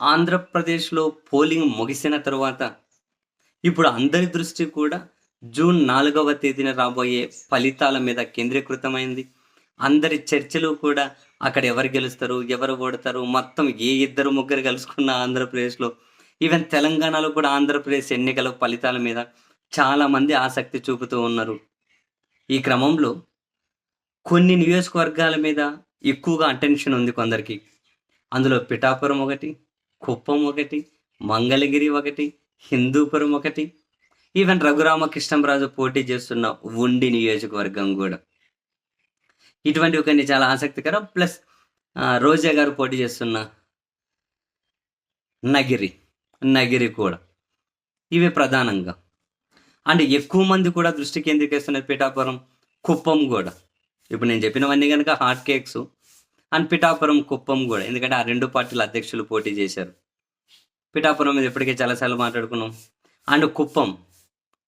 ఆంధ్రప్రదేశ్లో పోలింగ్ ముగిసిన తరువాత ఇప్పుడు అందరి దృష్టి కూడా జూన్ నాలుగవ తేదీన రాబోయే ఫలితాల మీద కేంద్రీకృతమైంది. అందరి చర్చలు కూడా అక్కడ ఎవరు గెలుస్తారు ఎవరు ఓడతారు మొత్తం ఏ ఇద్దరు ముగ్గురు కలుసుకున్న ఆంధ్రప్రదేశ్లో ఈవెన్ తెలంగాణలో కూడా ఆంధ్రప్రదేశ్ ఎన్నికల ఫలితాల మీద చాలామంది ఆసక్తి చూపుతూ ఉన్నారు. ఈ క్రమంలో కొన్ని నియోజకవర్గాల మీద ఎక్కువగా అటెన్షన్ ఉంది కొందరికి. అందులో పిఠాపురం ఒకటి కుప్పం ఒకటి మంగళగిరి ఒకటి హిందూపురం ఒకటి. ఈవెన్ రఘురామకృష్ణంరాజు పోటీ చేస్తున్న ఉండి నియోజకవర్గం కూడా. ఇటువంటి కొన్ని చాలా ఆసక్తికరం. ప్లస్ రోజా గారు పోటీ చేస్తున్న నగిరి నగిరి కూడా. ఇవి ప్రధానంగా. అండ్ ఎక్కువ మంది కూడా దృష్టి కేంద్రీకరిస్తున్నారు పిఠాపురం కుప్పం కూడా. ఇప్పుడు నేను చెప్పినవన్నీ కనుక hot cakes and Pithapuram Kuppam కూడా. ఎందుకంటే ఆ రెండు పార్టీల అధ్యక్షులు పోటీ చేశారు. పిఠాపురం మీద ఇప్పటికే చాలాసార్లు మాట్లాడుకున్నాం. అండ్ కుప్పం.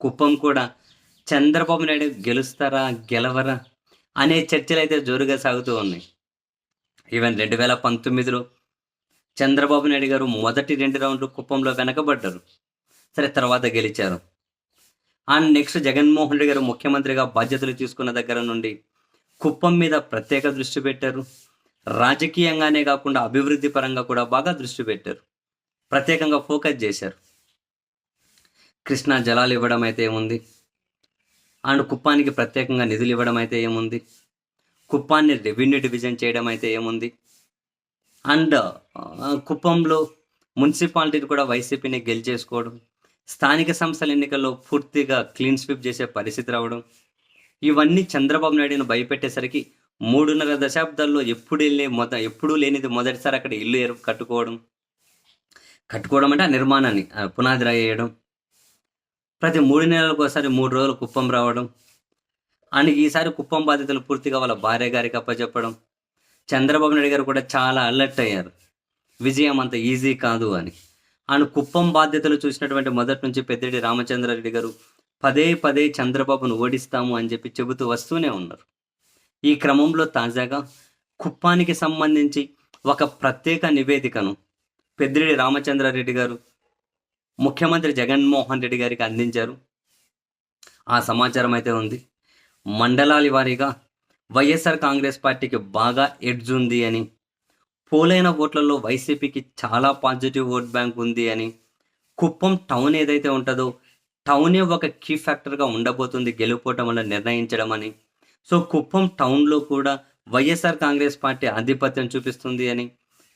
కుప్పం కూడా చంద్రబాబు నాయుడు గెలుస్తారా గెలవరా అనే చర్చలు అయితే జోరుగా సాగుతూ ఉన్నాయి. ఈవెన్ రెండు వేల పంతొమ్మిదిలో చంద్రబాబు నాయుడు గారు మొదటి రెండు రౌండ్లు కుప్పంలో వెనకబడ్డారు. సరే తర్వాత గెలిచారు. అండ్ నెక్స్ట్ జగన్మోహన్ రెడ్డి గారు ముఖ్యమంత్రిగా బాధ్యతలు తీసుకున్న దగ్గర నుండి కుప్పం మీద ప్రత్యేక దృష్టి పెట్టారు. రాజకీయంగానే కాకుండా అభివృద్ధి పరంగా కూడా బాగా దృష్టి పెట్టారు. ప్రత్యేకంగా ఫోకస్ చేశారు. కృష్ణా జలాలు ఇవ్వడం అయితే ఏముంది? అండ్ కుప్పానికి ప్రత్యేకంగా నిధులు ఇవ్వడం అయితే ఏముంది? కుప్పాన్ని రెవెన్యూ డివిజన్ చేయడం అయితే ఏముంది? అండ్ కుప్పంలో మున్సిపాలిటీని కూడా వైసీపీని గెలిచేసుకోవడం స్థానిక సంస్థల ఎన్నికల్లో పూర్తిగా క్లీన్ స్వీప్ చేసే పరిస్థితి రావడం ఇవన్నీ చంద్రబాబు నాయుడును భయపెట్టేసరికి మూడున్నర దశాబ్దాల్లో ఎప్పుడు వెళ్ళే మొద ఎప్పుడూ లేనిది మొదటిసారి అక్కడ ఇల్లు ఎరు కట్టుకోవడం. కట్టుకోవడం అంటే ఆ నిర్మాణాన్ని పునాది రాయడం ప్రతి మూడు నెలలకు ఒకసారి మూడు రోజులు కుప్పం రావడం. ఆయనకి ఈసారి కుప్పం బాధ్యతలు పూర్తిగా వాళ్ళ భార్య గారికి అప్పచెప్పడం. చంద్రబాబు నాయుడు గారు కూడా చాలా అలర్ట్ అయ్యారు. విజయం అంత ఈజీ కాదు అని. ఆయన కుప్పం బాధ్యతలు చూసినటువంటి మొదటి నుంచి పెద్దిరెడ్డి రామచంద్రారెడ్డి గారు పదే పదే చంద్రబాబును ఓడిస్తాము అని చెప్పి చెబుతూ వస్తూనే ఉన్నారు. ఈ క్రమంలో తాజాగా కుప్పానికి సంబంధించి ఒక ప్రత్యేక నివేదికను పెద్దిరెడ్డి రామచంద్రారెడ్డి గారు ముఖ్యమంత్రి జగన్మోహన్ రెడ్డి గారికి అందించారు. ఆ సమాచారం అయితే ఉంది. మండలాల వారీగా వైఎస్ఆర్ కాంగ్రెస్ పార్టీకి బాగా ఎడ్జ్ ఉంది అని పోలైన ఓట్లలో వైసీపీకి చాలా పాజిటివ్ ఓట్ బ్యాంక్ ఉంది అని కుప్పం టౌన్ ఏదైతే ఉంటుందో టౌనే ఒక కీ ఫ్యాక్టర్గా ఉండబోతుంది గెలుపోవటం వల్ల నిర్ణయించడం అని సో కుప్పం టౌన్లో కూడా వైఎస్ఆర్ కాంగ్రెస్ పార్టీ ఆధిపత్యం చూపిస్తుంది అని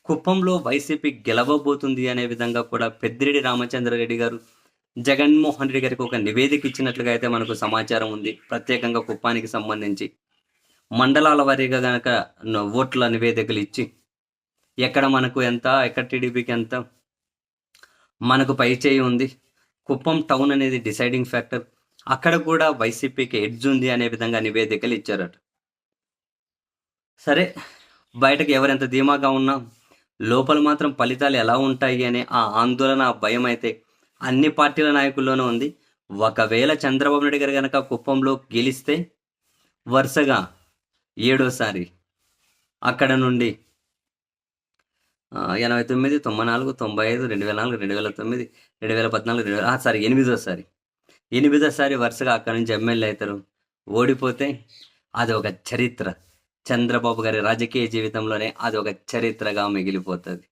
కుప్పంలో వైసీపీ గెలవబోతుంది అనే విధంగా కూడా పెద్దిరెడ్డి రామచంద్రారెడ్డి గారు జగన్మోహన్ రెడ్డి గారికి ఒక నివేదిక ఇచ్చినట్లుగా అయితే మనకు సమాచారం ఉంది. ప్రత్యేకంగా కుప్పానికి సంబంధించి మండలాల వారీగా కనుక ఓట్ల నివేదికలు ఇచ్చి ఎక్కడ మనకు ఎంత ఎక్కడ టీడీపీకి ఎంత మనకు పై చేయి ఉంది. కుప్పం టౌన్ అనేది డిసైడింగ్ ఫ్యాక్టర్. అక్కడ కూడా వైసీపీకి ఎడ్జ్ ఉంది అనే విధంగా నివేదికలు ఇచ్చారట. సరే బయటకు ఎవరెంత ధీమాగా ఉన్నా లోపల మాత్రం ఫలితాలు ఎలా ఉంటాయి అనే ఆ ఆందోళన ఆ భయం అయితే అన్ని పార్టీల నాయకుల్లోనూ ఉంది. ఒకవేళ చంద్రబాబు నాయుడు గారు కనుక కుప్పంలో గెలిస్తే వరుసగా ఏడోసారి అక్కడ నుండి ఎనభై తొమ్మిది తొంభై నాలుగు తొంభై ఐదు రెండు వేల నాలుగు రెండు వేల తొమ్మిది రెండు వేల పద్నాలుగు రెండు వేల సారీ ఎనిమిదోసారి ఎనిమిదోసారి వరుసగా అక్కడి నుంచి ఎమ్మెల్యే అవుతారు. ఓడిపోతే అది ఒక చరిత్ర. చంద్రబాబు గారి రాజకీయ జీవితంలోనే అది ఒక చరిత్రగా మిగిలిపోతుంది.